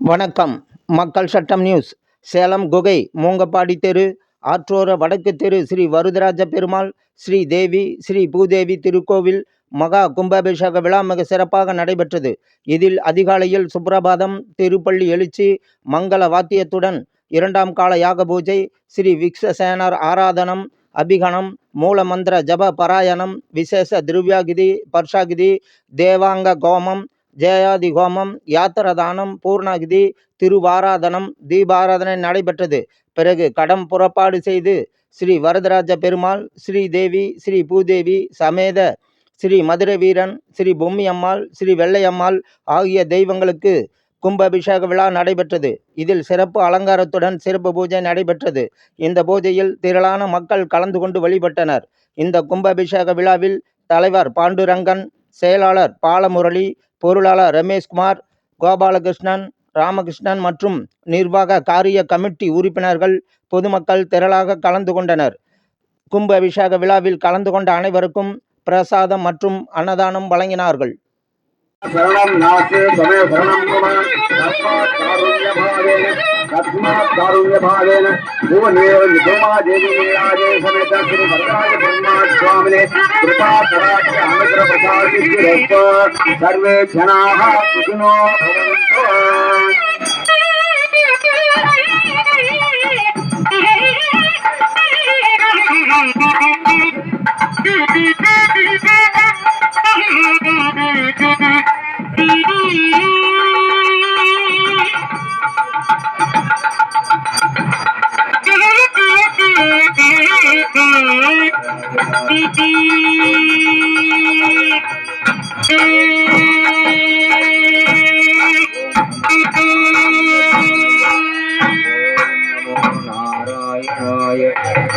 வணக்கம். மக்கள் சட்டம் நியூஸ். சேலம் குகை மூங்கப்பாடி தெரு ஆற்றோர வடக்கு தெரு ஸ்ரீ வருதராஜ பெருமாள் ஸ்ரீ தேவி ஸ்ரீ பூதேவி திருக்கோவில் மகா கும்பாபிஷேக விழா மிக சிறப்பாக நடைபெற்றது. இதில் அதிகாலையில் சுப்ரபாதம் திருப்பள்ளி எழுச்சி மங்கள வாத்தியத்துடன் இரண்டாம் கால யாக பூஜை ஸ்ரீ விக்ஷசேனர் ஆராதனம் அபிகணம் மூலமந்திர ஜப பராயணம் விசேஷ திரவியாகிதி பர்ஷாகிதி தேவாங்க கோமம் ஜெயாதி ஹோமம் யாத்திரதானம் பூர்ணாகிதி திருவாராதனம் தீபாராதனை நடைபெற்றது. பிறகு கடம் புறப்பாடு செய்து ஸ்ரீ வரதராஜ பெருமாள் ஸ்ரீ தேவி ஸ்ரீ பூதேவி சமேத ஸ்ரீ மதுரை வீரன் ஸ்ரீ பொம்மி அம்மாள் ஸ்ரீ வெள்ளையம்மாள் ஆகிய தெய்வங்களுக்கு கும்பாபிஷேக விழா நடைபெற்றது. இதில் சிறப்பு அலங்காரத்துடன் சிறப்பு பூஜை நடைபெற்றது. இந்த பூஜையில் திரளான மக்கள் கலந்து கொண்டு வழிபட்டனர். இந்த கும்பாபிஷேக விழாவில் தலைவர் பாண்டுரங்கன் செயலாளர் பாலமுரளி பொருளாளர் ரமேஷ்குமார் கோபாலகிருஷ்ணன் ராமகிருஷ்ணன் மற்றும் நிர்வாக காரிய கமிட்டி உறுப்பினர்கள் பொதுமக்கள் திரளாக கலந்து கொண்டனர். கும்ப அபிஷேக விழாவில் கலந்து கொண்ட அனைவருக்கும் பிரசாதம் மற்றும் அன்னதானம் வழங்கினார்கள். शरणं नास्ति त्वमेव शरणं मम। तस्मात् कारुण्यभावेन भुवनेव निगमा देवी नीराजे समेत श्री वरदाय ब्रह्माण्ड स्वामिने कृपा कराख्य अनुग्रह प्रसादिभ्यो सर्वे जनाः सुखिनो भवन्तु।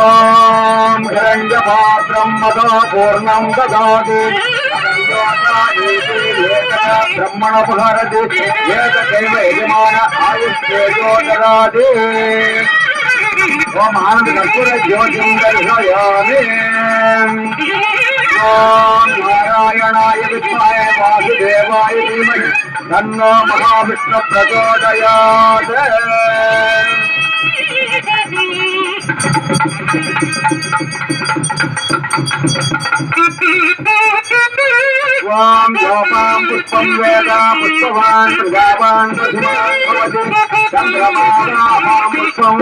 ॐ हिरण्यपात्रं मदा पूर्णं ददाति ब्रह्मणपहरति एतदेव यजमान आयुष्यो ददाति ॐ आनन्दकर्पूरज्योतिं दर्शयामि ॐ नारायणाय विद्वाय वासुदेवाय धीमहि तन्नो महाविष्णुप्रचोदयात् त्वां योपां पुष्पं वेदा पुष्पवान् प्रजावान् प्रथिमान् भवति चन्द्रमानाभां पुष्पं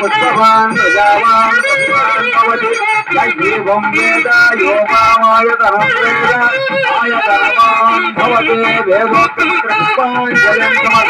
पुष्पवान् प्रजावान् प्रथिमान् भवति यज्ञेवं वेद योपामायतनं वेद आयतनवान् भवति देवोक्तं पुष्पाञ्जलिं समर्पयामि